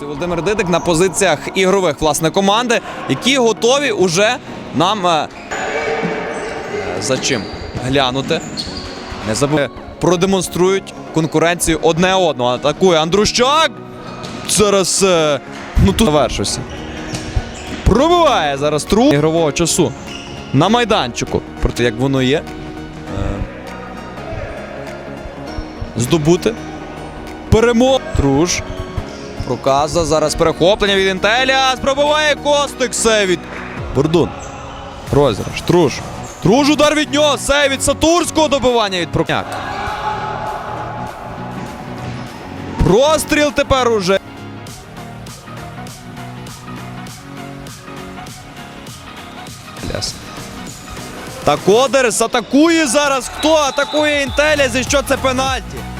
Володимир Дидик на позиціях ігрових власне команди, які готові уже нам е, е, за чим глянути. Не забув продемонструють конкуренцію одне одного. Атакує Андрущак. Зараз е, ну тут завершився. Пробиває зараз тру ігрового часу на майданчику. Проте як воно є. Е, здобути. Перемог. Труш. Проказа. Зараз перехоплення від Інтеля. Пробиває Костик. Сейв від Бордун. Розіграш. Труш. Труш удар від нього. Сейв Сатурського добивання від Прокняк. Простріл тепер уже. Та Кодерс атакує зараз. Хто атакує Інтеля? За що це пенальті?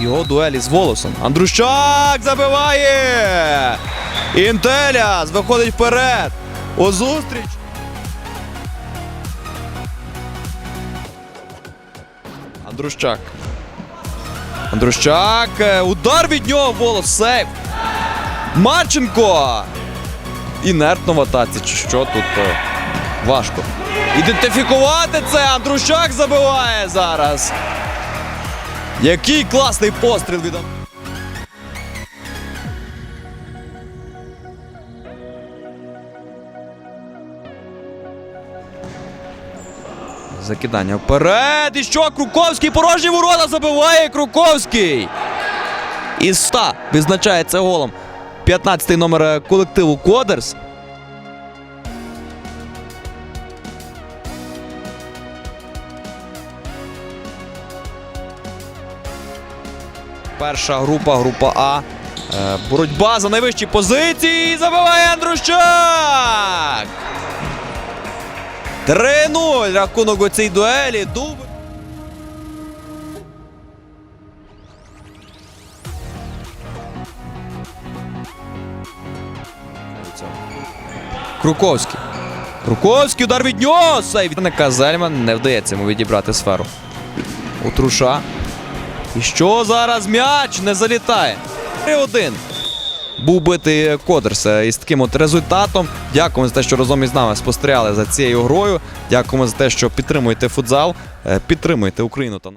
Його дуелі з волосом. Андрущак забиває! Інтеляс виходить вперед. У зустріч. Андрущак. Андрущак. е, Удар від нього волос. Сейв. Марченко. Інертно в атаці. Чи що тут е, важко. Ідентифікувати це. Андрущак забиває зараз. Який класний постріл від Закидання вперед. І що? Круковський порожні ворота забиває Круковський. Із 100 відзначається голом. 15-й номер е, колективу Кодерс. Перша група, група А. Е, Боротьба за найвищі позиції. Забиває Андрущак. 3-0 рахунок у цій дуелі. Дубль. Круковський. Круковський удар від нього. Сейв. від Зельман не вдається йому відібрати сферу. У Труша. І що зараз м'яч не залітає? 3-1. Був битий Кодерс е, із таким от результатом. Дякуємо за те, що разом із нами спостерігали за цією грою. Дякуємо за те, що підтримуєте футзал, е, підтримуєте Україну та